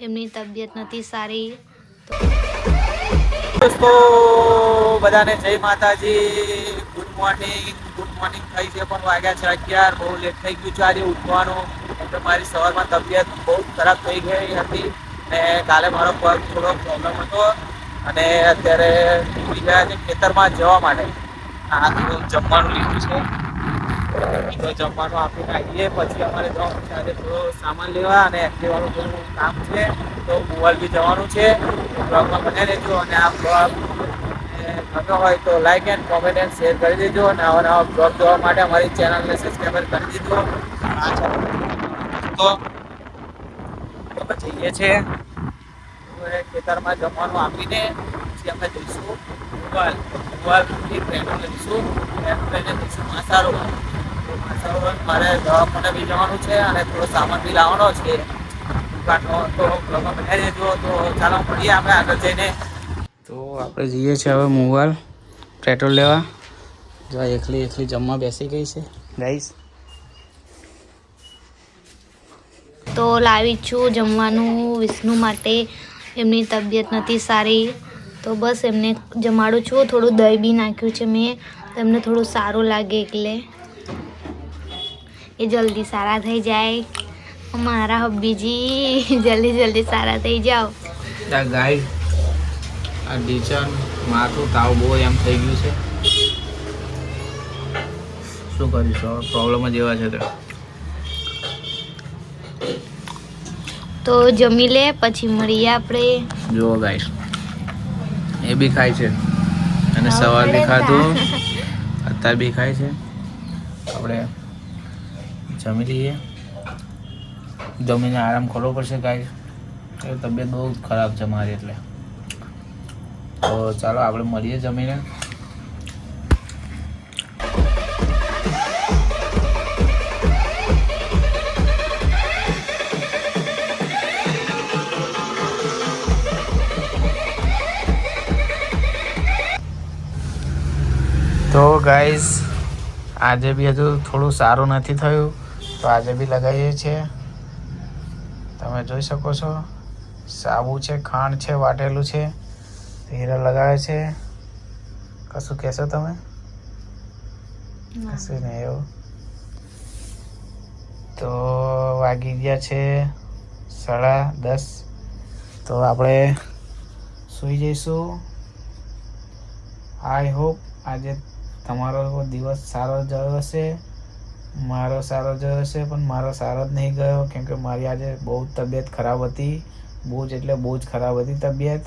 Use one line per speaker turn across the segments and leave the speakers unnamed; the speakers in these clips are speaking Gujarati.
એમની તબિયત નથી સારી.
દોસ્તો, બધાને જય માતાજી. ગુડ મોર્નિંગ ગુડ મોર્નિંગ થઈ છે પણ વાગ્યા છે અગિયાર. બહુ લેટ થઈ ગયું છે આજે ઉઠવાનું. એટલે મારી સવારમાં તબિયત બહુ ખરાબ થઈ ગઈ હતી ને કાલે મારો પગ થોડો પ્રોબ્લેમ હતો અને અત્યારે ગયા ખેતરમાં જવા માટે. આ જમવાનું લીધું છે. તો જમવાનું આપીને આવીએ પછી અમારે જવાનું છે આજે થોડો સામાન લેવા અને એક્ટિવાનું થોડું કામ છે, તો મોબાઈલ બી જવાનું છે. બ્લોગમાં બને રહેજો અને આ બ્લોગ ગમ્યો હોય તો like and comment and share કરી દેજો અને આવા નવા બ્લોગ જોવા માટે અમારી ચેનલને સબસ્ક્રાઈબર કરી દેજો. તો જઈએ છે. ખેતરમાં જમવાનું આપીને પછી અમે જઈશું મોબાઈલ. મોબાઈલ ટ્રેનો લઈશું. માસારોવર તો માસારોવર મારે દવાખાને બી જવાનું છે અને થોડો સામાન બી લાવવાનો છે. દુકાનનો તો બ્લોગમાં બનાવી દેજો તો ચાલો મળીએ આપણે આગળ જઈને. તો આપણે જઈએ છીએ હવે મોબાઈલ પેટ્રોલ લેવા. જો એકલી એકલી જમવા બેસી ગઈ છે. ગાઈસ.
તો લાવી છું જમવાનું વિષ્ણુ માટે. એમની તબિયત નથી સારી. તો બસ એમને જમાડું છું. થોડું દહીં બી નાખ્યું છે મેં. તેમને થોડું સારું લાગે એટલે. એ જલ્દી સારા થઈ જાય. મારા હબ્બીજી જલ્દી જલ્દી સારા થઈ જાઓ.
ગાઈડ આ ડીચન માથું તાવ બહુ એમ થઈ ગયું છે. શું કરીશું પ્રોબ્લેમ જ એવા છે તો.
તો જમી લે પછી મળીએ આપણે.
જુઓ ગાઈસ એ બી ખાય છે. અને સવાર બી ખાધું અત્યારે બી ખાય છે. આપણે જમી લઈએ જમીને આરામ કરવો પડશે ગાય એ તબિયત બહુ ખરાબ છે મારી એટલે. તો ચાલો આપણે મળીએ જમીને. તો ગાઈઝ આજે બી હજુ થોડું સારું નથી થયું. તો આજે બી લગાવીએ છીએ. તમે જોઈ શકો છો સાબુ છે ખાંડ છે વાટેલું છે હીરા લગાવે છે. કશું કહેશો તમે? કશું નહીં એવું? તો વાગી ગયા છે સાડા દસ. તો આપણે સૂઈ જઈશું. આઈ હોપ આજે તમારો દિવસ સારો જયો હશે. મારો સારો જ હશે, પણ મારો સારો જ નહીં ગયો, કેમ કે મારી આજે બહુ જ તબિયત ખરાબ હતી, બહુ જ એટલે બહુ જ ખરાબ હતી તબિયત.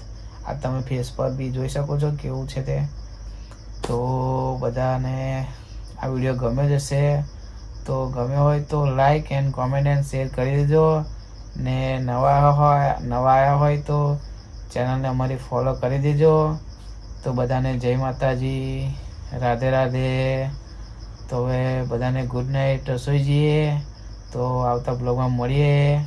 આ તમે ફેસ પર બી જોઈ શકો છો કેવું છે તે. તો બધાને આ વીડિયો ગમે જ હશે. તો ગમ્યો હોય તો like and comment and share કરી દેજો. ને નવા હોય, નવા આવ્યા હોય તો ચેનલને અમારી ફોલો કરી દેજો. તો બધાને જય માતાજી. રાધે રાધે. તો હવે બધાને ગુડ નાઇટ રસોઈ જઈએ તો આવતા બ્લોગમાં મળીએ.